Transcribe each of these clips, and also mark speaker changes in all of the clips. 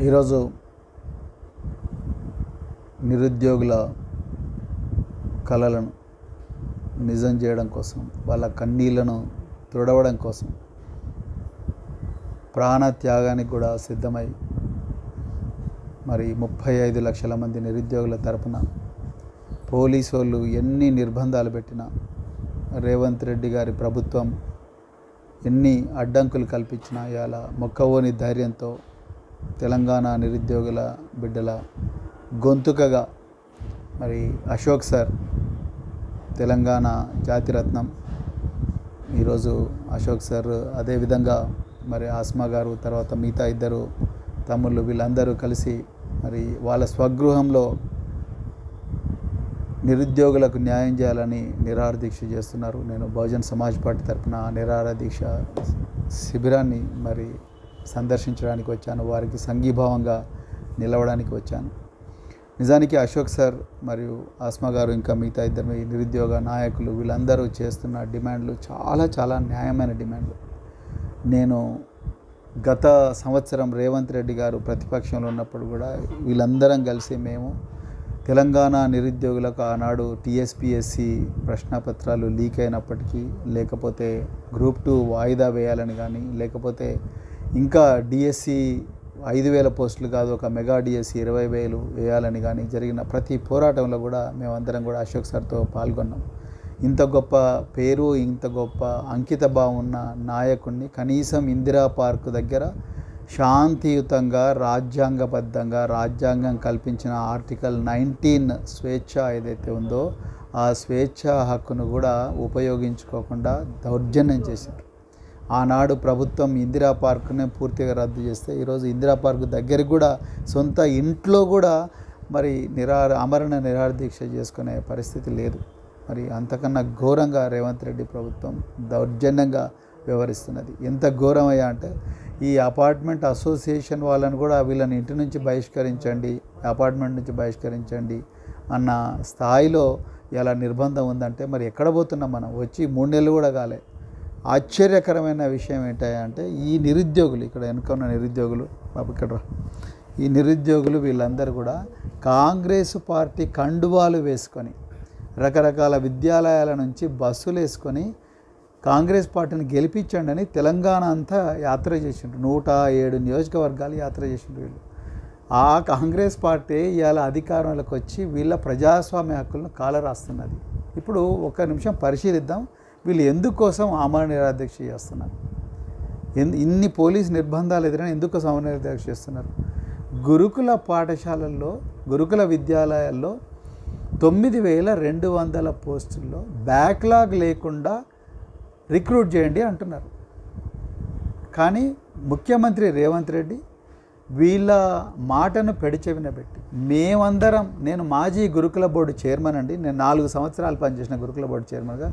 Speaker 1: ఈరోజు నిరుద్యోగుల కళలను నిజం చేయడం కోసం వాళ్ళ కన్నీళ్ళను తుడవడం కోసం ప్రాణ త్యాగానికి కూడా సిద్ధమై మరి ముప్పై ఐదు లక్షల మంది నిరుద్యోగుల తరపున పోలీసు వాళ్ళు ఎన్ని నిర్బంధాలు పెట్టినా రేవంత్ రెడ్డి గారి ప్రభుత్వం ఎన్ని అడ్డంకులు కల్పించినా ఇవాళ మొక్కవోని ధైర్యంతో తెలంగాణ నిరుద్యోగుల బిడ్డల గొంతుకగా మరి అశోక్ సార్ తెలంగాణ జాతిరత్నం. ఈరోజు అశోక్ సార్ అదేవిధంగా మరి ఆస్మా గారు తర్వాత మిగతా ఇద్దరు తమ్ముళ్ళు వీళ్ళందరూ కలిసి మరి వాళ్ళ స్వగృహంలో నిరుద్యోగులకు న్యాయం చేయాలని నిరాహార దీక్ష చేస్తున్నారు. నేను బహుజన్ సమాజ్ పార్టీ తరఫున నిరాహార దీక్ష శిబిరాన్ని మరి సందర్శించడానికి వచ్చాను వారికి సంఘీభావంగా నిలవడానికి వచ్చాను. నిజానికి అశోక్ సార్ మరియు ఆస్మా గారు ఇంకా మిగతా ఇద్దరు నిరుద్యోగ నాయకులు వీళ్ళందరూ చేస్తున్న డిమాండ్లు చాలా చాలా న్యాయమైన డిమాండ్లు. నేను గత సంవత్సరం రేవంత్ రెడ్డి గారు ప్రతిపక్షంలో ఉన్నప్పుడు కూడా వీళ్ళందరం కలిసి మేము తెలంగాణ నిరుద్యోగులకు ఆనాడు టీఎస్పిఎస్సి ప్రశ్నపత్రాలు లీక్ అయినప్పటికీ లేకపోతే గ్రూప్ టూ వాయిదా వేయాలని కానీ లేకపోతే ఇంకా డిఎస్సి ఐదు వేల పోస్టులు కాదు ఒక మెగా డిఎస్సి ఇరవై వేలు వేయాలని కానీ జరిగిన ప్రతి పోరాటంలో కూడా మేమందరం కూడా అశోక్ సార్తో పాల్గొన్నాం. ఇంత గొప్ప పేరు ఇంత గొప్ప అంకిత భావం ఉన్న నాయకుడిని కనీసం ఇందిరా పార్క్ దగ్గర శాంతియుతంగా రాజ్యాంగబద్ధంగా రాజ్యాంగం కల్పించిన ఆర్టికల్ నైన్టీన్ స్వేచ్ఛ ఏదైతే ఉందో ఆ స్వేచ్ఛ హక్కును కూడా ఉపయోగించుకోకుండా దౌర్జన్యం చేశారు ఆనాడు ప్రభుత్వం ఇందిరా పార్క్నే పూర్తిగా రద్దు చేస్తే ఈరోజు ఇందిరా పార్క్ దగ్గరికి కూడా సొంత ఇంట్లో కూడా మరి నిరా అమరణ నిరాహార దీక్ష చేసుకునే పరిస్థితి లేదు. మరి అంతకన్నా ఘోరంగా రేవంత్ రెడ్డి ప్రభుత్వం దౌర్జన్యంగా వ్యవహరిస్తున్నది. ఎంత ఘోరమయ్యా అంటే ఈ అపార్ట్మెంట్ అసోసియేషన్ వాళ్ళని కూడా వీళ్ళని ఇంటి నుంచి బహిష్కరించండి అపార్ట్మెంట్ నుంచి బహిష్కరించండి అన్న స్థాయిలో ఇలా నిర్బంధం ఉందంటే మరి ఎక్కడ పోతున్నాం మనం? వచ్చి మూడు నెలలు కూడా కాలే. ఆశ్చర్యకరమైన విషయం ఏంటంటే ఈ నిరుద్యోగులు ఇక్కడ వెనుకున్న నిరుద్యోగులు బాబు ఇక్కడ ఈ నిరుద్యోగులు వీళ్ళందరూ కూడా కాంగ్రెస్ పార్టీ కండువాలు వేసుకొని రకరకాల విద్యాలయాల నుంచి బస్సులు వేసుకొని కాంగ్రెస్ పార్టీని గెలిపించండి అని తెలంగాణ అంతా యాత్ర చేసిండ్రు. నూట ఏడు నియోజకవర్గాలు యాత్ర చేసిండ్రు వీళ్ళు. ఆ కాంగ్రెస్ పార్టీ ఇవాళ అధికారంలోకి వచ్చి వీళ్ళ ప్రజాస్వామ్య హక్కులను కాలరాస్తున్నది. ఇప్పుడు ఒక నిమిషం పరిశీలిద్దాం. వీళ్ళు ఎందుకోసం ఆమరణ నిరాధ్యక్ష చేస్తున్నారు ఇన్ని పోలీస్ నిర్బంధాలు ఎదురైనా ఎందుకోసం ఆమరణ నిరాధ్యక్ష చేస్తున్నారు? గురుకుల పాఠశాలల్లో గురుకుల విద్యాలయాల్లో తొమ్మిది వేల రెండు వందల పోస్టుల్లో బ్యాక్లాగ్ లేకుండా రిక్రూట్ చేయండి అంటున్నారు. కానీ ముఖ్యమంత్రి రేవంత్ రెడ్డి వీళ్ళ మాటను పెడిచెవిన పెట్టి మేమందరం నేను మాజీ గురుకుల బోర్డు చైర్మన్ అండి నేను నాలుగు సంవత్సరాలు పనిచేసిన గురుకుల బోర్డు చైర్మన్గా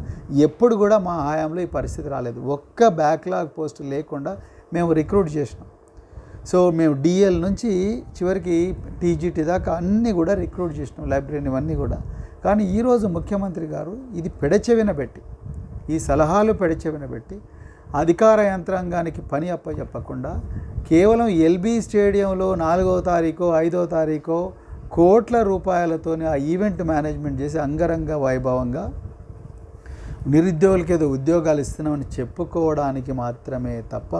Speaker 1: ఎప్పుడు కూడా మా హయాంలో ఈ పరిస్థితి రాలేదు. ఒక్క బ్యాక్లాగ్ పోస్ట్ లేకుండా మేము రిక్రూట్ చేసినాం. సో మేము డిఎల్ నుంచి చివరికి టీజీటీ దాకా అన్నీ కూడా రిక్రూట్ చేసినాం లైబ్రరీని ఇవన్నీ కూడా. కానీ ఈరోజు ముఖ్యమంత్రి గారు ఇది పెడచెవిన పెట్టి ఈ సలహాలు పెడచెవిన పెట్టి అధికార యంత్రాంగానికి పని అప్పచెప్పకుండా కేవలం ఎల్బీ స్టేడియంలో నాలుగో తారీఖు ఐదవ తారీఖు కోట్ల రూపాయలతోనే ఆ ఈవెంట్ మేనేజ్మెంట్ చేసి అంగరంగ వైభవంగా నిరుద్యోగులకి ఏదో ఉద్యోగాలు ఇస్తున్నామని చెప్పుకోవడానికి మాత్రమే తప్ప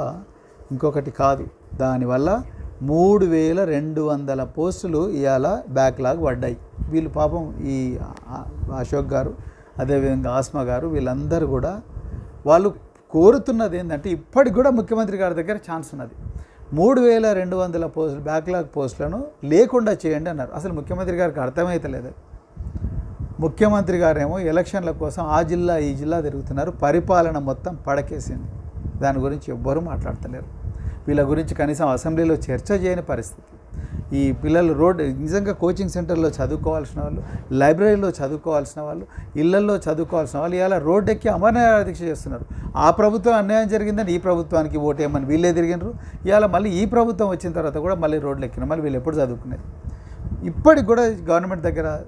Speaker 1: ఇంకొకటి కాదు. దానివల్ల మూడు వేల రెండు వందల పోస్టులు ఇవాళ బ్యాక్లాగ్ పడ్డాయి. వీళ్ళు పాపం ఈ అశోక్ గారు అదేవిధంగా ఆస్మా గారు వీళ్ళందరూ కూడా వాళ్ళు కోరుతున్నది ఏంటంటే ఇప్పటికి కూడా ముఖ్యమంత్రి గారి దగ్గర ఛాన్స్ ఉన్నది. మూడు వేల రెండు వందల పోస్టులు బ్యాక్లాగ్ పోస్టులను లేకుండా చేయండి అన్నారు. అసలు ముఖ్యమంత్రి గారికి అర్థమైతలేదు ముఖ్యమంత్రి గారేమో ఎలక్షన్ల కోసం ఆ జిల్లా ఈ జిల్లా తిరుగుతున్నారు. పరిపాలన మొత్తం పడకేసింది. దాని గురించి ఎవ్వరూ మాట్లాడతలేరు. వీళ్ళ గురించి కనీసం అసెంబ్లీలో చర్చ చేయని పరిస్థితి. ఈ పిల్లలు రోడ్ నిజంగా కోచింగ్ సెంటర్లో చదువుకోవాల్సిన వాళ్ళు లైబ్రరీలో చదువుకోవాల్సిన వాళ్ళు ఇళ్ళల్లో చదువుకోవాల్సిన వాళ్ళు ఇలా రోడ్డు ఎక్కి అమరనాథ దీక్ష చేస్తున్నారు. ఆ ప్రభుత్వం అన్యాయం జరిగిందని ఈ ప్రభుత్వానికి ఓటేయమని వీళ్ళే తిరిగినారు. ఇవాళ మళ్ళీ ఈ ప్రభుత్వం వచ్చిన తర్వాత కూడా మళ్ళీ రోడ్లు ఎక్కిన మళ్ళీ వీళ్ళు ఎప్పుడు చదువుకునేది? ఇప్పటికి కూడా గవర్నమెంట్ దగ్గర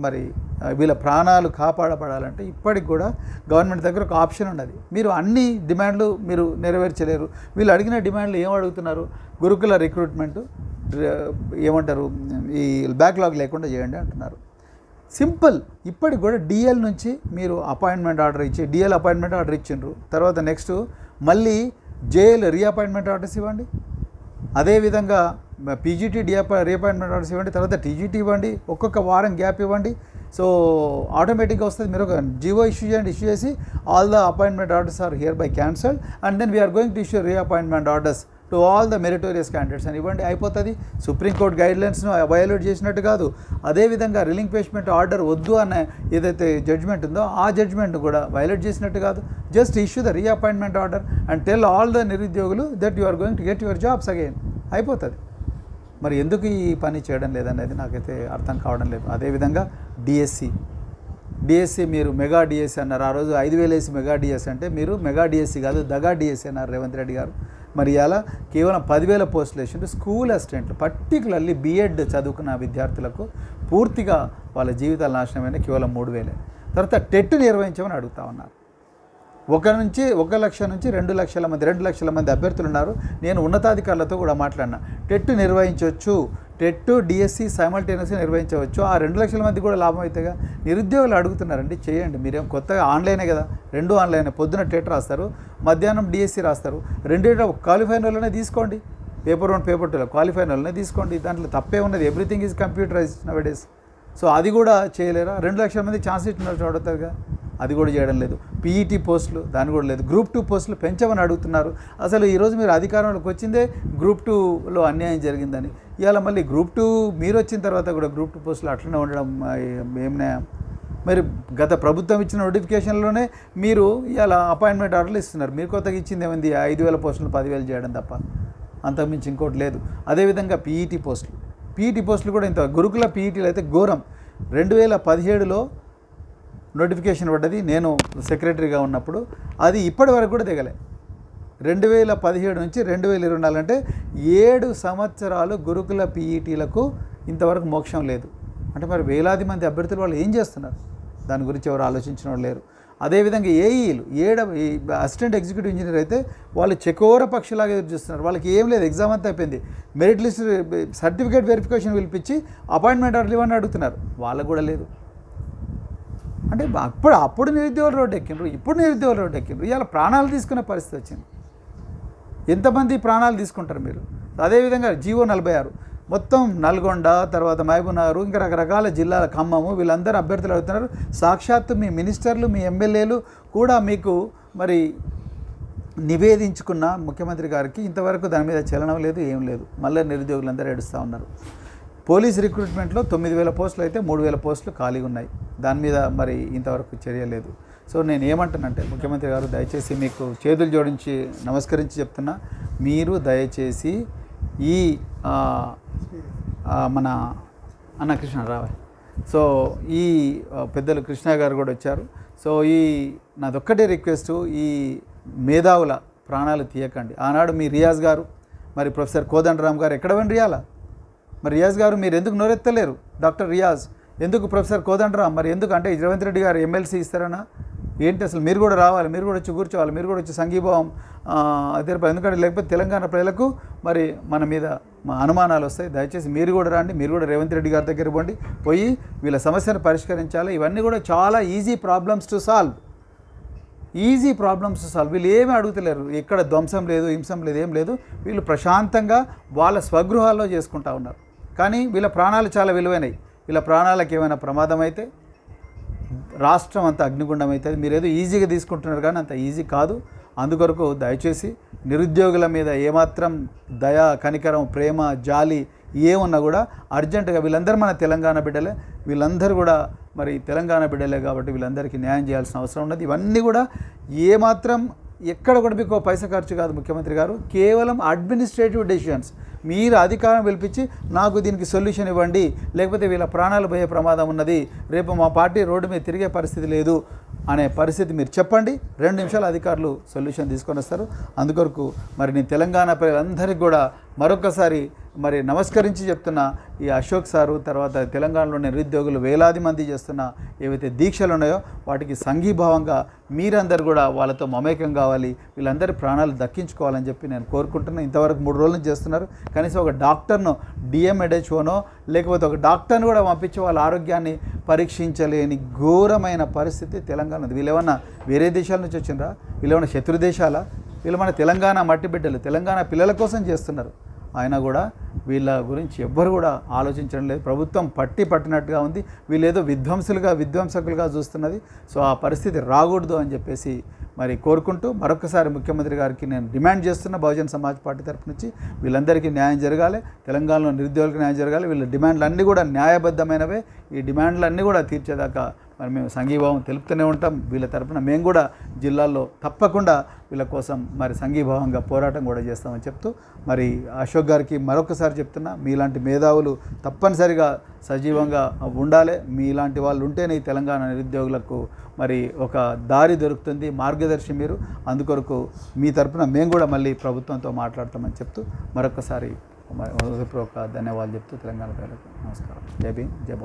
Speaker 1: మరి వీళ్ళ ప్రాణాలు కాపాడబడాలంటే ఇప్పటికి కూడా గవర్నమెంట్ దగ్గర ఒక ఆప్షన్ ఉన్నది. మీరు అన్ని డిమాండ్లు మీరు నెరవేర్చలేరు. వీళ్ళు అడిగిన డిమాండ్లు ఏం అడుగుతున్నారు? గురుకుల రిక్రూట్మెంటు ఏమంటారు ఈ బ్యాక్లాగ్ లేకుండా చేయండి అంటున్నారు. సింపుల్ ఇప్పటికి కూడా డిఎల్ నుంచి మీరు అపాయింట్మెంట్ ఆర్డర్ ఇచ్చి డిఎల్ అపాయింట్మెంట్ ఆర్డర్ ఇచ్చిండ్రు. తర్వాత నెక్స్ట్ మళ్ళీ జేఎల్ రీఅపాయింట్మెంట్ ఆర్డర్స్ ఇవ్వండి. అదేవిధంగా పీజీటీ డిఅపా రీఅపాయింట్మెంట్ ఆర్డర్స్ ఇవ్వండి. తర్వాత టీజీటీ ఇవ్వండి. ఒక్కొక్క వారం గ్యాప్ ఇవ్వండి. సో ఆటోమేటిక్గా వస్తుంది. మీరు ఒక జీవో ఇష్యూ చేయండి ఇష్యూ చేసి all the appointment orders are hereby cancelled and then we are going to issue reappointment orders to all the meritorious candidates అని ఇవ్వండి అయిపోతుంది. సుప్రీంకోర్టు గైడ్లైన్స్ను వయోలేట్ చేసినట్టు కాదు. అదేవిధంగా రిలింక్వేష్మెంట్ ఆర్డర్ వద్దు అనే ఏదైతే జడ్జ్మెంట్ ఉందో ఆ జడ్జ్మెంట్ కూడా వయోలేట్ చేసినట్టు కాదు. Just issue the reappointment order and tell all the నిరుద్యోగులు that you are going to get your jobs again అయిపోతుంది. మరి ఎందుకు ఈ పని చేయడం లేదనేది నాకైతే అర్థం కావడం లేదు. అదేవిధంగా డిఎస్సి డిఎస్సి మీరు మెగా డిఎస్సి అన్నారు. ఆ రోజు ఐదు వేలు వేసి మెగా డిఎస్సి అంటే మీరు మెగా డిఎస్సి కాదు దగా డిఎస్సి అన్నారు రేవంత్ రెడ్డి గారు. మరి ఇలా కేవలం పదివేల పోస్టులు వేసిండు స్కూల్ అసిస్టెంట్లు పర్టికులర్లీ బీఎడ్ చదువుకున్న విద్యార్థులకు పూర్తిగా వాళ్ళ జీవితాలు నాశనమైన కేవలం మూడు వేలే. తర్వాత టెట్ నిర్వహించమని అడుగుతా ఉన్నారు. ఒక నుంచి ఒక లక్ష నుంచి రెండు లక్షల మంది రెండు లక్షల మంది అభ్యర్థులు ఉన్నారు. నేను ఉన్నతాధికారులతో కూడా మాట్లాడినా. టెట్ నిర్వహించవచ్చు టెట్ డిఎస్సి సైమల్టేనియస్గా నిర్వహించవచ్చు. ఆ రెండు లక్షల మంది కూడా లాభం అవుతాయిగా నిరుద్యోగులు అడుగుతున్నారండి చేయండి. మీరేం కొత్తగా ఆన్లైనే కదా రెండు ఆన్లైనే. పొద్దున టెట్ రాస్తారు మధ్యాహ్నం డిఎస్సి రాస్తారు. రెండేట క్వాలిఫైన్ వాళ్ళనే తీసుకోండి. పేపర్ వన్ పేపర్ టూలో క్వాలిఫైన్ వాళ్ళనే తీసుకోండి. దాంట్లో తప్పే ఉన్నది. Everything is computerize nowadays so అది కూడా చేయలేరా? రెండు లక్షల మంది ఛాన్స్ ఇచ్చినారు చూడతారుగా అది కూడా చేయడం లేదు. పీఈటీ పోస్టులు దాని కూడా లేదు. గ్రూప్ టూ పోస్టులు పెంచమని అడుగుతున్నారు. అసలు ఈరోజు మీరు అధికారంలోకి వచ్చిందే గ్రూప్ టూలో అన్యాయం జరిగిందని. ఇవాళ మళ్ళీ గ్రూప్ టూ మీరు వచ్చిన తర్వాత కూడా గ్రూప్ టూ పోస్టులు అట్లనే ఉండడం ఆ, ఏం న్యాయం? మరి గత ప్రభుత్వం ఇచ్చిన నోటిఫికేషన్లోనే మీరు ఇవాళ అపాయింట్మెంట్ ఆర్డర్లు ఇస్తున్నారు. మీరు కొత్తగా ఇచ్చింది ఏమైంది? ఐదు వేల పోస్టులు పదివేలు చేయడం తప్ప. అంతకుమించి ఇంకోటి లేదు. అదేవిధంగా పీఈటీ పోస్టులు. పీఈటీ పోస్టులు కూడా ఇంత గురుకుల పీఈటీలు అయితే ఘోరం. రెండు వేల పదిహేడులో నోటిఫికేషన్ పడ్డది నేను సెక్రటరీగా ఉన్నప్పుడు అది ఇప్పటి వరకు కూడా దిగలే. రెండు వేల పదిహేడు నుంచి రెండు వేల ఇరవై నాలుగు అంటే ఏడు సంవత్సరాలు గురుకుల పీఈటీలకు ఇంతవరకు మోక్షం లేదు. అంటే మరి వేలాది మంది అభ్యర్థులు వాళ్ళు ఏం చేస్తున్నారు? దాని గురించి ఎవరు ఆలోచించిన వాళ్ళు లేరు. అదేవిధంగా ఏఈలు ఏడ ఈ అసిస్టెంట్ ఎగ్జిక్యూటివ్ ఇంజనీర్ అయితే వాళ్ళు చెకోర పక్షులాగా ఎదురు చూస్తున్నారు. వాళ్ళకి ఏం లేదు ఎగ్జామ్ అంతా అయిపోయింది. మెరిట్ లిస్ట్ సర్టిఫికేట్ వెరిఫికేషన్ పిలిపించి అపాయింట్మెంట్ ఆర్డర్ ఇవ్వని అడుగుతున్నారు. వాళ్ళకు కూడా లేదు. అంటే అప్పుడు అప్పుడు నిరుద్యోగులు రోడ్డు ఎక్కిండ్రు ఇప్పుడు నిరుద్యోగులు రోడ్డు ఎక్కిండ్రు ఇవాళ ప్రాణాలు తీసుకునే పరిస్థితి వచ్చింది. ఎంతమంది ప్రాణాలు తీసుకుంటారు మీరు? అదేవిధంగా జీవో నలభై ఆరు. మొత్తం నల్గొండ తర్వాత మహబూబ్నగర్ ఇంకా రకరకాల జిల్లాల ఖమ్మము వీళ్ళందరూ అభ్యర్థులు అవుతున్నారు. సాక్షాత్తు మీ మినిస్టర్లు మీ ఎమ్మెల్యేలు కూడా మీకు మరి నివేదించుకున్న ముఖ్యమంత్రి గారికి ఇంతవరకు దాని మీద చలనం లేదు ఏం లేదు. మళ్ళీ నిరుద్యోగులందరూ ఏడుస్తూ ఉన్నారు. పోలీస్ రిక్రూట్మెంట్లో తొమ్మిది వేల పోస్టులు అయితే మూడు వేల పోస్టులు ఖాళీగా ఉన్నాయి. దాని మీద మరి ఇంతవరకు చర్య లేదు. సో నేను ఏమంటానంటే ముఖ్యమంత్రి గారు దయచేసి మీకు చేతులు జోడించి నమస్కరించి చెప్తున్నా. మీరు దయచేసి ఈ మన అన్న కృష్ణ రావే. సో ఈ పెద్దలు కృష్ణ గారు కూడా వచ్చారు. సో ఈ నాదొక్కటే రిక్వెస్ట్ ఈ మేధావుల ప్రాణాలు తీయకండి. ఆనాడు మీ రియాజ్ గారు మరి ప్రొఫెసర్ కోదండరామ్ గారు ఎక్కడ వెండి మరి రియాజ్ గారు మీరు ఎందుకు నోరెత్తలేరు? డాక్టర్ రియాజ్ ఎందుకు ప్రొఫెసర్ కోదండరామ్? మరి ఎందుకు అంటే రేవంత్ రెడ్డి గారు ఎమ్మెల్సీ ఇస్తారనా? ఏంటి అసలు మీరు కూడా రావాలి మీరు కూడా వచ్చి కూర్చోవాలి మీరు కూడా వచ్చి సంఘీభావం ఆ, అదే ఎందుకంటే లేకపోతే తెలంగాణ ప్రజలకు మరి మన మీద మా అనుమానాలు వస్తాయి. దయచేసి మీరు కూడా రండి మీరు కూడా రేవంత్ రెడ్డి గారి దగ్గర పోండి. పోయి వీళ్ళ సమస్యను పరిష్కరించాలి. ఇవన్నీ కూడా చాలా easy problems to solve easy problems solve వీళ్ళు ఏమీ అడుగుతలేరు. ఎక్కడ ధ్వంసం లేదు హింసం లేదు ఏం లేదు. వీళ్ళు ప్రశాంతంగా వాళ్ళ స్వగృహాల్లో చేసుకుంటా ఉన్నారు. కానీ వీళ్ళ ప్రాణాలు చాలా విలువైనవి. వీళ్ళ ప్రాణాలకు ఏమైనా ప్రమాదం అయితే రాష్ట్రం అంత అగ్నిగుండం అవుతుంది. మీరు ఏదో ఈజీగా తీసుకుంటున్నారు కానీ అంత ఈజీ కాదు. అందుకొరకు దయచేసి నిరుద్యోగుల మీద ఏమాత్రం దయ కనికరం ప్రేమ జాలి ఏమున్నా కూడా అర్జెంటుగా వీళ్ళందరూ మన తెలంగాణ బిడ్డలే. వీళ్ళందరూ కూడా మరి తెలంగాణ బిడ్డలే కాబట్టి వీళ్ళందరికీ న్యాయం చేయాల్సిన అవసరం ఉన్నది. ఇవన్నీ కూడా ఏమాత్రం ఎక్కడ కూడా మీకు పైసా ఖర్చు కాదు ముఖ్యమంత్రి గారు. కేవలం అడ్మినిస్ట్రేటివ్ డెసిషన్స్ మీరు అధికారం పిలిపించి నాకు దీనికి సొల్యూషన్ ఇవ్వండి. లేకపోతే వీళ్ళ ప్రాణాలు పోయే ప్రమాదం ఉన్నది. రేపు మా పార్టీ రోడ్డు మీద తిరిగే పరిస్థితి లేదు అనే పరిస్థితి మీరు చెప్పండి. రెండు నిమిషాలు అధికారులు సొల్యూషన్ తీసుకొని వస్తారు. అందుకొరకు మరి నేను తెలంగాణ ప్రజలందరికీ కూడా మరొకసారి మరి నమస్కరించి చెప్తున్న ఈ అశోక్ సారు తర్వాత తెలంగాణలోని నిరుద్యోగులు వేలాది మంది చేస్తున్న ఏవైతే దీక్షలు ఉన్నాయో వాటికి సంఘీభావంగా మీరందరూ కూడా వాళ్ళతో మమేకం కావాలి వీళ్ళందరి ప్రాణాలు దక్కించుకోవాలని చెప్పి నేను కోరుకుంటున్నాను ఇంతవరకు మూడు రోజులు చేస్తున్నారు. కనీసం ఒక డాక్టర్ను డిఎంఎడ్హెచ్ఓనో లేకపోతే ఒక డాక్టర్ని కూడా పంపించి వాళ్ళ ఆరోగ్యాన్ని పరీక్షించలేని ఘోరమైన పరిస్థితి తెలంగాణ ఉంది. వీళ్ళు ఏమన్నా వేరే దేశాల నుంచి వచ్చిండ్రా? వీళ్ళు ఏమన్నా శత్రు దేశాల? వీళ్ళు మన తెలంగాణ మట్టి బిడ్డలు తెలంగాణ పిల్లల కోసం చేస్తున్నారు. ఆయన కూడా వీళ్ళ గురించి ఎవ్వరు కూడా ఆలోచించడం లేదు. ప్రభుత్వం పట్టి పట్టినట్టుగా ఉంది. వీళ్ళేదో విధ్వంసులుగా విధ్వంసకులుగా చూస్తున్నది. సో ఆ పరిస్థితి రాకూడదు అని చెప్పేసి మరి కోరుకుంటూ మరొకసారి ముఖ్యమంత్రి గారికి నేను డిమాండ్ చేస్తున్న బహుజన్ సమాజ్ పార్టీ తరపు నుంచి వీళ్ళందరికీ న్యాయం జరగాలి. తెలంగాణలో నిరుద్యోగులకు న్యాయం జరగాలి. వీళ్ళ డిమాండ్లు అన్నీ కూడా న్యాయబద్ధమైనవే. ఈ డిమాండ్లు అన్నీ కూడా తీర్చేదాకా మరి మేము సంఘీభావం తెలుపుతూనే ఉంటాం. వీళ్ళ తరపున మేము కూడా జిల్లాల్లో తప్పకుండా వీళ్ళ కోసం మరి సంఘీభావంగా పోరాటం కూడా చేస్తామని చెప్తూ మరి అశోక్ గారికి మరొకసారి చెప్తున్నా మీలాంటి మేధావులు తప్పనిసరిగా సజీవంగా ఉండాలి. మీలాంటి వాళ్ళు ఉంటేనే ఈ తెలంగాణ నిరుద్యోగులకు మరి ఒక దారి దొరుకుతుంది మార్గదర్శి మీరు. అందుకొరకు మీ తరపున మేము కూడా మళ్ళీ ప్రభుత్వంతో మాట్లాడతామని చెప్తూ మరొకసారి మరి హృదయపూర్వక ధన్యవాదాలు చెప్తూ తెలంగాణ ప్రజలకు నమస్కారం. జై భీమ్ జై